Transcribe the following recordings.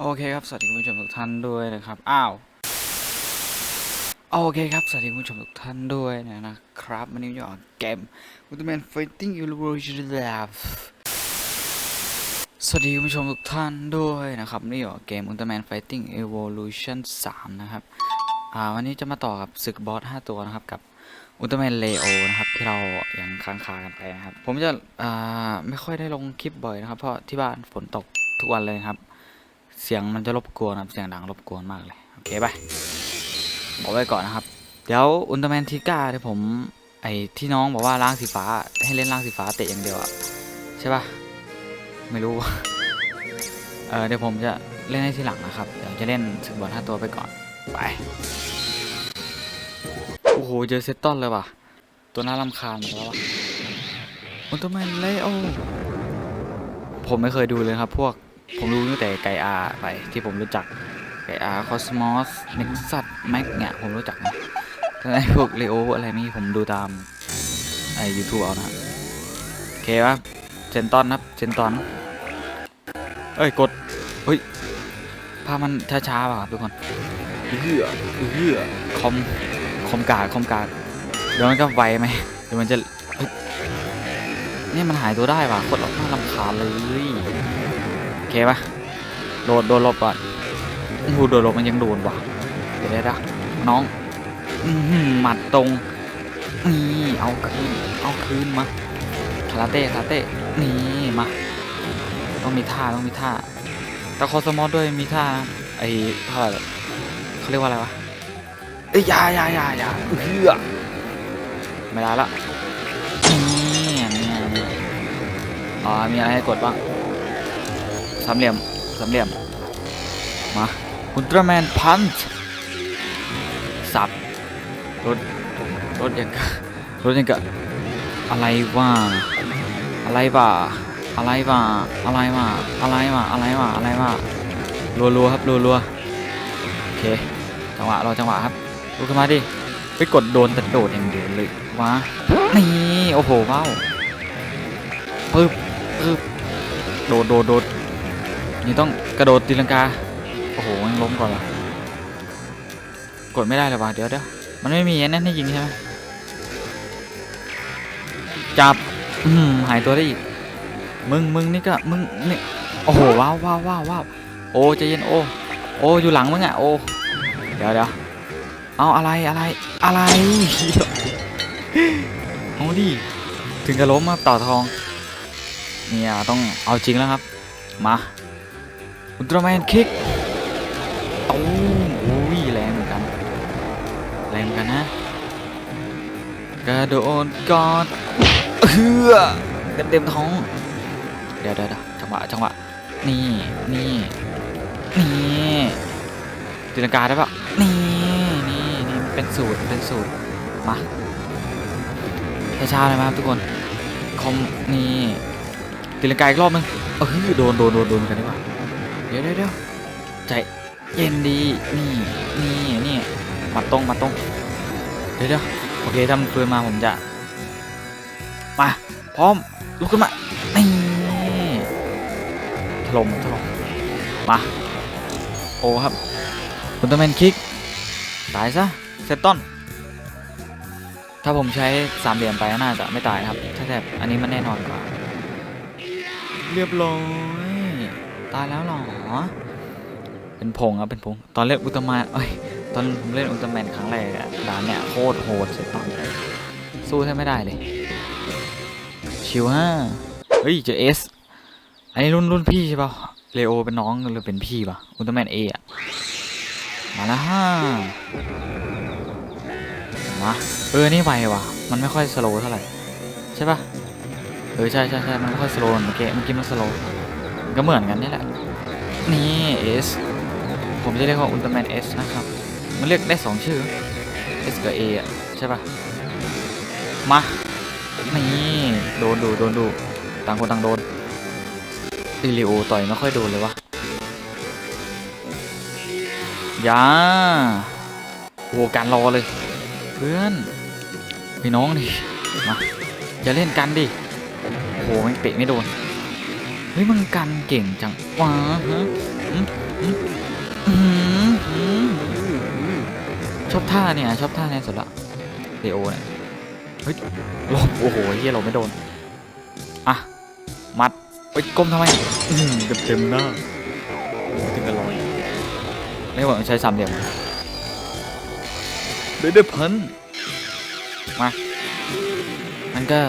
โอเคครับ สวัสดีคุณผู้ชมทุกท่านด้วยนะครับ อ้าว โอเคครับ สวัสดีคุณผู้ชมทุกท่านด้วยนะนะครับวันนี้อยู่กับเกม Ultimate Fighting Evolution Lab สวัสดีคุณผู้ชมทุกท่านด้วยนะครับนี่อยู่กับเกม Ultimate Fighting Evolution 3 นะครับ อ่า วันนี้จะมาต่อกับศึกบอส 5 ตัวนะครับกับอุลตร้าแมนเลโอนะครับ ที่เรายังค้างคากันไปนะครับ ผมจะ อ่า ไม่ค่อยได้ลงคลิปบ่อยนะครับ เพราะที่บ้านฝนตกทุกวันเลยครับ เสียงมันจะรบกวนครับเสียงดังรบกวนมากเลยโอเคไปบอกไว้ก่อนนะครับ เดี๋ยวอุลตร้าแมนทิก้าที่ผมไอ้ที่น้องบอกว่าล่างสีฟ้าให้เล่นล่างสีฟ้าเตะอย่างเดียวอะใช่ปะไม่รู้เออเดี๋ยวผมจะเล่นให้ทีหลังนะครับเดี๋ยวจะเล่นศึกบอลห้าตัวไปก่อนไปโอ้โหเจอเซตตอนเลยว่ะตัวน่ารำคาญแล้ววะอุลตร้าแมนเลโอผมไม่เคยดูเลยครับพวก ผมรู้ตั้งแต่ไกอาไปที่ผมรู้จักไกอาคอสมอสเน็กซัสแม็กเนี่ยผมรู้จักนะแต่ไอ้พวกเลโออะไรนี่ผมดูตามไอ้ยูทูบเอานะโอเคครับเซนตอนครับเซนตอนเอ้ยกดเฮ้ยภาพมันช้าๆป่ะครับทุกคนเฮือเฮือคอมคอมกากคอมกากเดี๋ยวมันจะไวไหมเดี๋ยวมันจะเฮ้ยเนี่ยมันหายตัวได้ป่ะโคตรน่ารำคาญเลยโอ เคปะโดดโดดหลบก่อนพูดโดดหลบมันยังโดนว่ะเดี๋ยวได้น้องหมัดตรงนี่เอาคืนเอาคืนมาคาราเต้คาราเต้นี่มาต้องมีท่าต้องมีท่าแต่คอสมอสด้วยมีท่าไอ้ท่าอะไรเขาเรียกว่าอะไรวะเอ้ยยายายายาเฮือไม่ได้ละนี่นี่นี่อ๋อมีอะไรให้กดบ้าง สามเหลี่ยมสามเหลี่ยมมาอุลตร้าแมนพันช์สับรถรถยังกะรถยังกะอะไรว่าอะไรว่าอะไรว่าอะไรว่าอะไรว่าอะไรว่าอะไรว่ารัวๆครับรัวๆโอเคจังหวะรอจังหวะครับลุกขึ้นมาดิไปกดโดนแต่โดดอย่างเดียวเลยวะนี่โอ้โหว้าวปึ๊บปึ๊บโดดโดดโดด นี่ต้องกระโดดตีลังกา โอ้โหยังล้มก่อนวะกดไม่ได้เลยวะเดี๋ยวเดี๋ยวมันไม่มีอันนั้นให้ยิงใช่ไหมจับหายตัวได้อีก มึงมึงนี่ก็มึงนี่โอ้โหว้าวว้าวว้าวว้าวโอ้ใจเย็นโอ้โอ้อยู่หลังมึงอะโอ้เดี๋ยวเดี๋ยวเอาอะไรอะไรอะไรเอาดิถึงจะล้มมาต่อทอง เนี่ยต้องเอาจริงแล้วครับ มา อุลตร้าแมนคิกตูมอุ้ยแรงเหมือนกัน แรงเหมือนกันนะกระโดดกอดเฮือเต็มเต็มท้องเดี๋ยวเดี๋ยวเดี๋ยวจังหวะจังหวะ นี่ นี่ นี่ตีลังกาได้ปะนี่ นี่ นี่ เป็นสูตร เป็นสูตร มาช้าๆเลยมาครับทุกคน คอม นี่ตีลังกาอีกรอบนึงเออโดนโดนโดนโดนกันดีกว่า เดี๋ยวเดี๋ยวเดี๋ยวใจเย็นดี นี่ นี่นี่มาตรง มาตรง เดี๋ยวเดี๋ยวโอเคถ้ามันฟื้นมาผมจะ มา พร้อม ลุกขึ้นมา นี่ถล่มถล่มมา โอ้ครับอุลตร้าแมนคิก ตายซะ เซตตอน ถ้าผมใช้สามเหลี่ยมไปน่าจะไม่ตายครับถ้าแบบอันนี้มันแน่นอนกว่า เรียบร้อย ตายแล้วหรอ เป็นผงครับเป็นผง ตอนเล่นอุลตร้าแมนเอ้ย ตอนผมเล่นอุลตร้าแมนครั้งแรกอะด่านเนี่ยโคตรโหดเซตตอนสู้แทบไม่ได้เลย ชิวฮะเฮ้ยเจอเอสอันนี้รุ่นรุ่นพี่ใช่ป่ะเลโอเป็นน้องหรือเป็นพี่ป่ะอุลตร้าแมนเออะมาแล้วฮะมาเออ นี่ไวว่ะ มันไม่ค่อยสโลว์เท่าไหร่ ใช่ปะเออ ใช่ใช่ใช่มันไม่ค่อยสโลว์เมื่อกี้เมื่อกี้มันสโลว์ ก็เหมือนกันนี่แหละ นี่เอสผมจะเรียกว่าอุลตร้าแมนเอสนะครับ มันเรียกได้สองชื่อ S กับ A อะ ใช่ปะมา นี่ โดนดู โดนดู ต่างคนต่างโดนอิลิโอต่อยไม่ค่อยโดนเลยวะยาโอ้การรอเลย เพื่อนพี่น้องดิมาอย่าเล่นกันดิโอ้โหไม่เตะไม่โดน เฮ้ยมันกันเก่งจังว้าฮะชอบท่าเนี่ยชอบท่าเนี่ยสุดละเดโอเนี่ยเฮ้ยลบโอ้โหเฮียเราไม่โดนอะมัดไปก้มทำไมเต็มเต็มหน้าถึงอร่อยไม่หวังใช้สามเหลี่ยมเดืเดพันมามันก็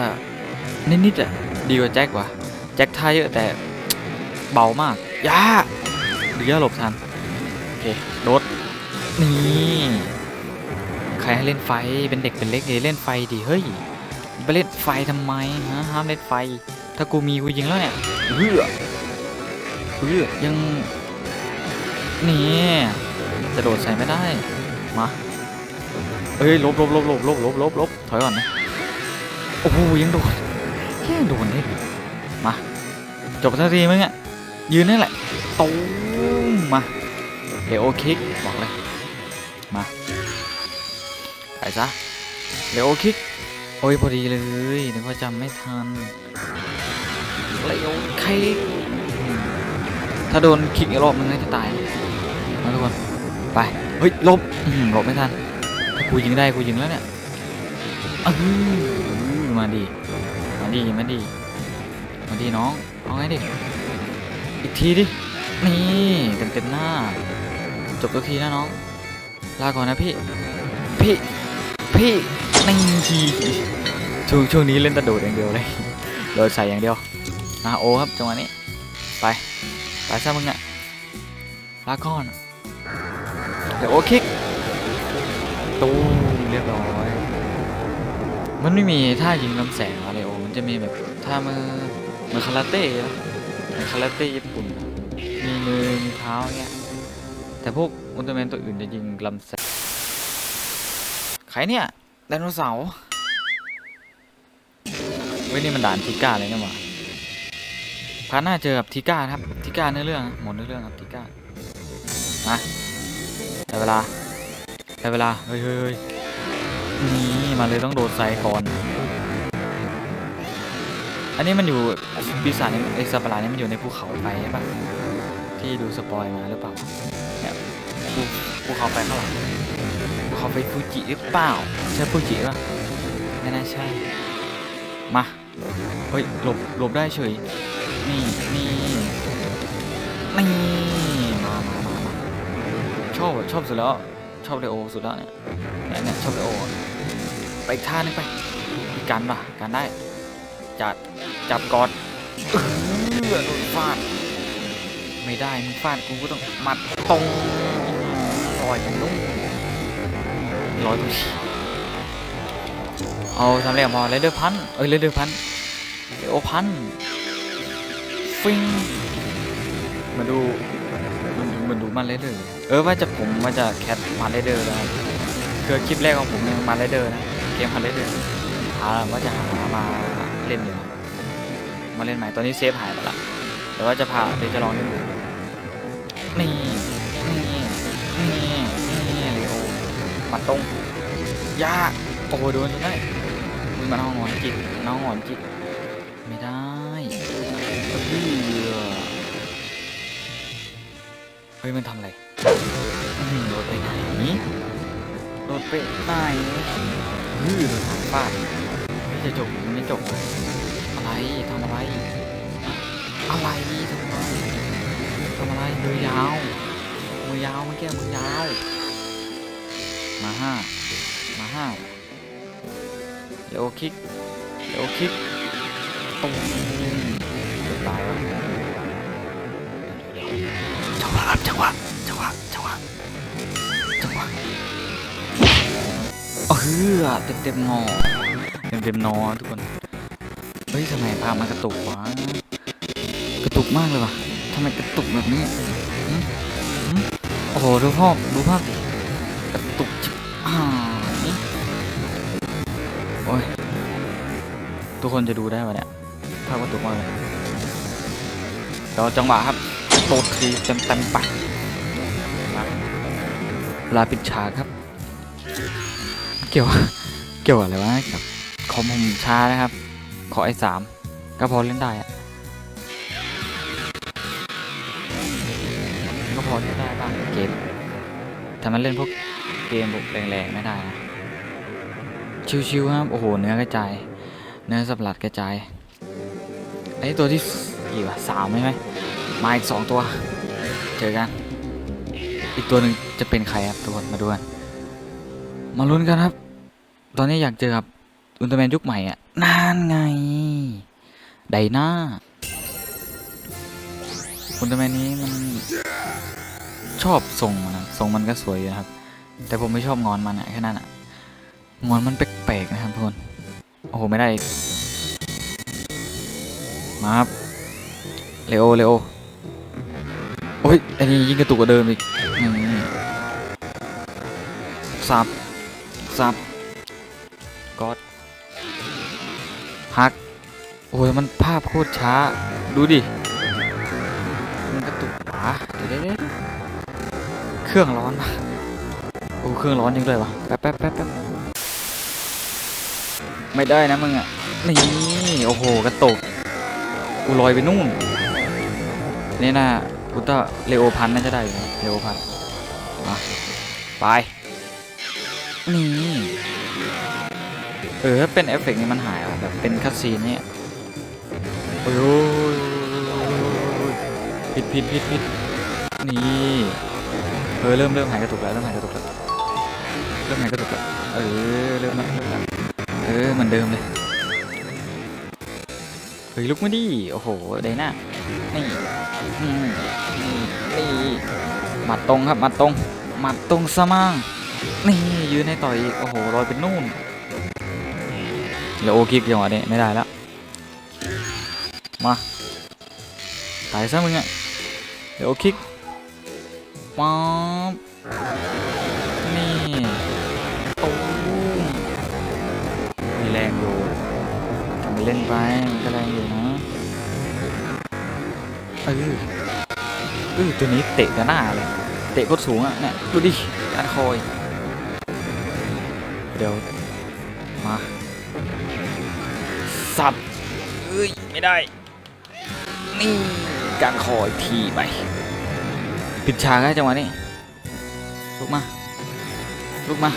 นิดๆอะดีกว่าแจ็คว่ะ แจ็คท่าเยอะแต่เบามากยาเดี๋ยวหลบทัน โอเคโดดนี่ใครให้เล่นไฟเป็นเด็กเป็นเล็กเลยเล่นไฟดิเฮ้ยไปเล่นไฟทำไมฮะห้ามเล่นไฟ ถ้ากูมีกูยิงแล้วเนี่ยเฮือเฮือยังนี่จะโดดใส่ไม่ได้มาเอ้ยลบลบลบลบลบลบลบลบถอยก่อนนะโอ้โหยังโดนแค่โดนได้ มา จบสักทีมั้งอะยืนนั่นแหละตูมมาเดี๋ยวโอคิกบอกเลยมาไปซะเดี๋ยวโอคิกโอ้ยพอดีเลยนึกว่าจำไม่ทันเร็วใครถ้าโดนคิกอีกรอบนึงน่าจะตายมาทุกคนไปเฮ้ยลบอื้อหือหลบไม่ทันถ้ากูยิงได้กูยิงแล้วเนี่ยอือมาดีมาดีมาดี มาดีน้อง เอาไงดิ อีกทีดิ นี่เต็มเต็มหน้า จบตัวทีนะน้อง ลาก่อนนะพี่ พี่ พี่นี่ช่วงช่วงนี้เล่นตะโดดอย่างเดียวเลย โดดใส่อย่างเดียวนาโอครับจังหวะนี้ ไป ไปซะมึงอะลาก่อน เดี๋ยวโอคิกตูมเรียบร้อย มันไม่มีท่ายิงลำแสงอะไรโอ มันจะมีแบบท่ามือ เหมือนคาราเต้อะเหมือนคาราเต้ญี่ปุ่น มีมือมีเท้าเงี้ย แต่พวกอุลตร้าแมนตัวอื่นจะยิงลำแสงใครเนี่ยไดโนเสาร์เว้ยนี่มันด่านทิก้าเลยนะหว่าพาร์ทหน้าเจอกับทิก้าครับทิก้าเนื้อเรื่องหมดเนื้อเรื่องครับทิก้ามาได้เวลาได้เวลา เฮ้ยเฮ้ยเฮ้ยนี่มาเลยต้องโดดใส่ก่อน อันนี้มันอยู่ปีศาจนี่ไอ้สัตว์ประหลาดนี่มันอยู่ในภูเขาไฟใช่ปะที่ดูสปอยมาหรือเปล่าเนี่ยภูภูเขาไฟข้างหลังภูเขาไฟฟูจิหรือเปล่าใช่ฟูจิปะไม่น่าใช่มาเฮ้ยหลบหลบได้เฉยนี่นี่นี่มามามาชอบชอบสุดแล้วชอบเลโอสุดแล้วเนี่ยเนี่ยชอบเลโอไปอีกท่านึงไปกกันป่ะกันได้ จัดจับกอดเออโดนฟาด ไม่ได้มึงฟาดกูก็ต้องหมัดตรงลอยตรงนู้นลอยตรงเอาสำเร็จพอเลเดอร์พันเอ้ยเลเดอร์พันเลโอพันฟิงมาดูมันดูมันดูมันเลเดอร์เออว่าจะผมว่าจะแคทมาเลเดอร์นะคือคลิปแรกของผมเนี่ยมาเลเดอร์นะเกมมาเลเดอร์หาว่าจะหามา เล่นอยู่มาเล่นใหม่ตอนนี้เซฟหายไปละแต่ว่าจะพาเดี๋ยวจะลองเล่นดูนี่นี่นี่นี่เลโอมาตรงยากโอ้โดนจนได้มึงมาน้องหอนจิตน้องหอนจิตไม่ได้เบื่อเฮ้ยมันทำอะไรหือโดดไปไหนโดดไปไหนฮือโดนฟาด จะจบไม่จบอะไรทำอะไร อะไรทำอะไรทำอะไรมือยาวมือยาวเมื่อกี้มือยาว มาห้ามาห้าเดี๋ยวคิกเดี๋ยวคิกตุ้มตายแล้วจังหวะครับจังหวะจังหวะจังหวะจังหวะเออเต็มเต็มๆงอ เต็มนอทุกคน เฮ้ยทำไมภาพมันกระตุกวะ กระตุกมากเลยวะทำไมกระตุกแบบนี้โอ้โห ดูภาพดูภาพกระตุกจิบหาโอ้ย ทุกคนจะดูได้ปะเนี่ย ภาพกระตุกมากเลยเดี๋ยวจังหวะครับโดดทีเต็มเต็มปาเวลาปิดฉากครับ เกี่ยว เกี่ยวอะไรวะกับ คอมผมช้านะครับ ขอไอ้สามก็พอเล่นได้ก็พอเล่นได้บ้างเกมถ้ามันเล่นพวกเกมบุกแรงๆไม่ได้นะ ชิวๆครับโอ้โห เนื้อกระจาย เนื้อสับหลัดกระจายไอ้ตัวที่กี่วะสามใช่ไหมมาอีกสองตัว เจอกัน อีกตัวหนึ่งจะเป็นใครครับทุกคนมาดูกันมาลุ้นกันครับ ตอนนี้อยากเจอกับ อุลตร้าแมนยุคใหม่อะนั่นไง ไดนาอุลตร้าแมนนี้มันชอบทรงมันนะทรงมันก็สวยอยู่นะครับ แต่ผมไม่ชอบงอนมันอะแค่นั้นอะงอนมันแปลกๆนะครับทุกคนโอ้โหไม่ได้มาครับเลโอเลโอโอ้ยอันนี้ยิ่งกระตุกกว่าเดิมอีกนี่สับสับ ฮัก โอ้ยมันภาพโคตรช้า ดูดิ มันกระตุกหวาเดี๋ยวเดี๋ยวเครื่องร้อนปะโอ้เครื่องร้อนจริงเลยวะแป๊บแป๊บแป๊บแป๊บไม่ได้นะมึงอะ นี่โอ้โหกระตุก กูลอยไปนู่น นี่น่าอุลตร้าเลโอพันน่าจะได้อยู่นะเลโอพันมาไป นี่ เออถ้าเป็นเอฟเฟกต์นี้มันหายอะแบบเป็นคัสซีนเนี่ยโอ้ยผิดผิดผิดผิดนี่เออเริ่มเริ่มหายกระตุกแล้วเริ่มหายกระตุกแล้วเริ่มหายกระตุกแล้วเออเริ่มแล้วเริ่มแล้วเออเหมือนเดิมเลยเฮ้ยลุกมาดิโอ้โหเดน่านี่อืมนี่นี่หมัดตรงครับหมัดตรงหมัดตรงสมางนี่ยืนให้ต่อยอีกโอ้โหลอยเป็นนู่น เดี๋ยวโอคิกจังหวะนี้ไม่ได้แล้วมาตายซะมึงอะเดี๋ยวโอคิกป๊อบนี่ตูมมีแรงอยู่ทำไปเล่นไปมันก็แรงอยู่นะเออเออตัวนี้เตะกับหน้าเลยเตะโคตรสูงอะเนี่ยดูดิการคอยเดี๋ยวมา สับเอ้ยไม่ได้ นี่การคอยทีไปปิดฉากแล้วจังหวะนี้ลุกมาลุกมา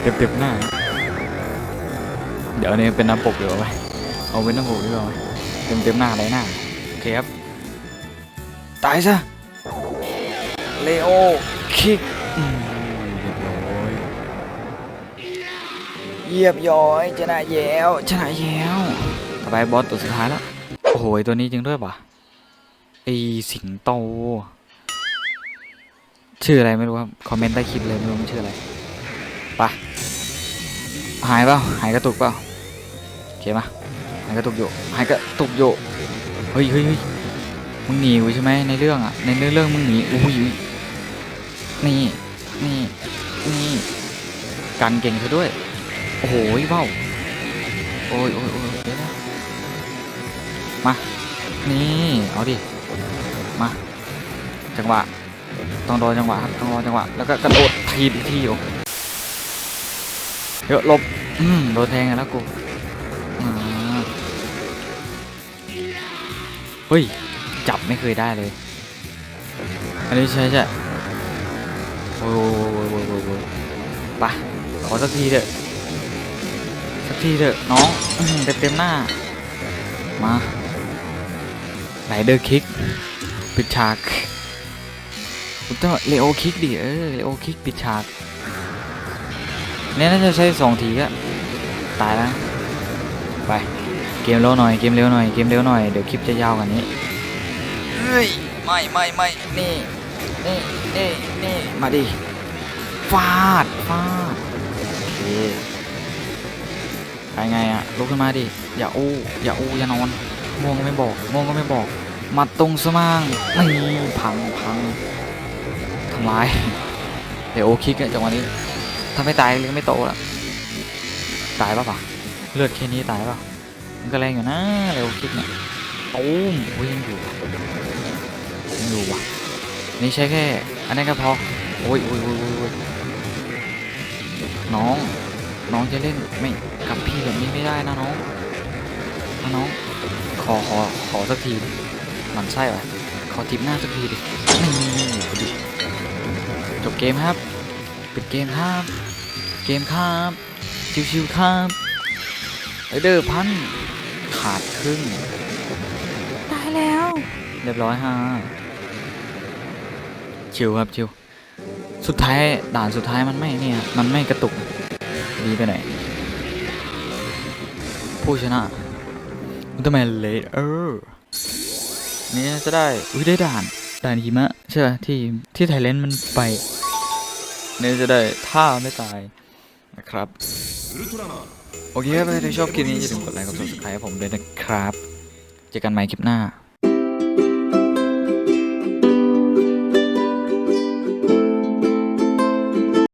เต็มเต็มๆหน้า เดี๋ยวอันนี้เป็นน้ำปกเดี๋ยวาไปเอาเป็นน้ำปกดีกว่าไหมเต็มเต็มๆหน้าเลยหน้าโอเคครับ ตายซะเลโอคิก เยียบย้อยชนะแย้วชนะแย้วต่อไปบอสตัวสุดท้ายแล้ว โอ้โหตัวนี้จริงด้วยปะไอสิงโต ชื่ออะไรไม่รู้ครับ คอมเมนต์ใต้คลิปเลยไม่รู้มันชื่ออะไรไปะหายเปล่าหายกระตุกเปล่าโอเคปะหายกระตุกอยู่หายกระตุกอยู่เฮ้ยเฮ้ยเฮ้ยมึงหนีกูใช่ไหมในเรื่องอะในเรื่องเรื่องมึงหนีอุ้ยอุ้ยนี่นี่นี่กันเก่งซะด้วย โอ้โหว้าวโอ้ยโอ้ยโอ้ยนะมา นี่ เอาดิ มา จังหวะ ต้องรอจังหวะครับต้องรอจังหวะ แล้วก็กระโดดทีบอีกทีโอ้เยอะลบ อืม โดนแทงแล้วกูเฮ้ย จับไม่เคยได้เลย อันนี้ใช่ใช่โอ้ยโอ้ยโอ้ยโอ้ยโอ้ยไปขอสักทีเถอะ สักทีเถอะน้องเต็มเต็มๆหน้า มาไหลเดอร์คิก ปิดฉากผมต้อเลโอคิกดิเออเลโอคิกปิดฉากเนี่ยน่าจะใช้สองทีก็ตายแล้วไปเกมเร็วหน่อยเกมเร็วหน่อยเกมเร็วหน่อยเดี๋ยวคลิปจะยาวกว่านี้เฮ้ยไม่ไม่ไม่นี่นี่นี่นี่มาดิฟาดฟาด ไปไงอะลุกขึ้นมาดิ อย่าอู้ อย่าอู้ อย่านอนง่วงก็ไม่บอกง่วงก็ไม่บอกมัดตรงสมางนี่พังพังทำลาย เดี๋ยวโอคิกจังหวะนี้ ถ้าไม่ตายเลี้ยงไม่โตละตายปะปะเลือดแค่นี้ตายปะมันก็แรงอยู่นะเร็วคิกเนี่ยตูมโอ้ยยังอยู่ว่ะยังอยู่ว่ะนี่ใช้แค่ อันนั้ก็พอ โอ้ยโอ้ยโอ้ยโอ้ยโอ้ยน้อง น้องจะเล่นไม่กับพี่แบบนี้ไม่ได้นะน้องนะน้อง ขอขอขอสักทีดิหมันไส้วะขอทิปหน้าสักทีดินี่ดิจบเกมครับปิดเกมครับ เกมครับชิวๆครับไรเดอร์พันขาดครึ่งตายแล้ว เรียบร้อยฮะชิวครับชิวสุดท้ายด่านสุดท้ายมันไม่เนี่ยมันไม่กระตุก ดีไปไหนอยผู้ชนะอุลตร้าแมนเลเออร์นี่จะได้ อุ้ยได้ด่าน ด่านหิมะ ใช่ไหมที่ที่ไทยเลนด์มันไป นี่จะได้ท่าไม่ตายนะครับ โอเคครับถ้าชอบคลิปนี้อย่าลืมกดไลค์กด subscribe ให้ผมด้วยนะครับ เจอกันใหม่คลิปหน้า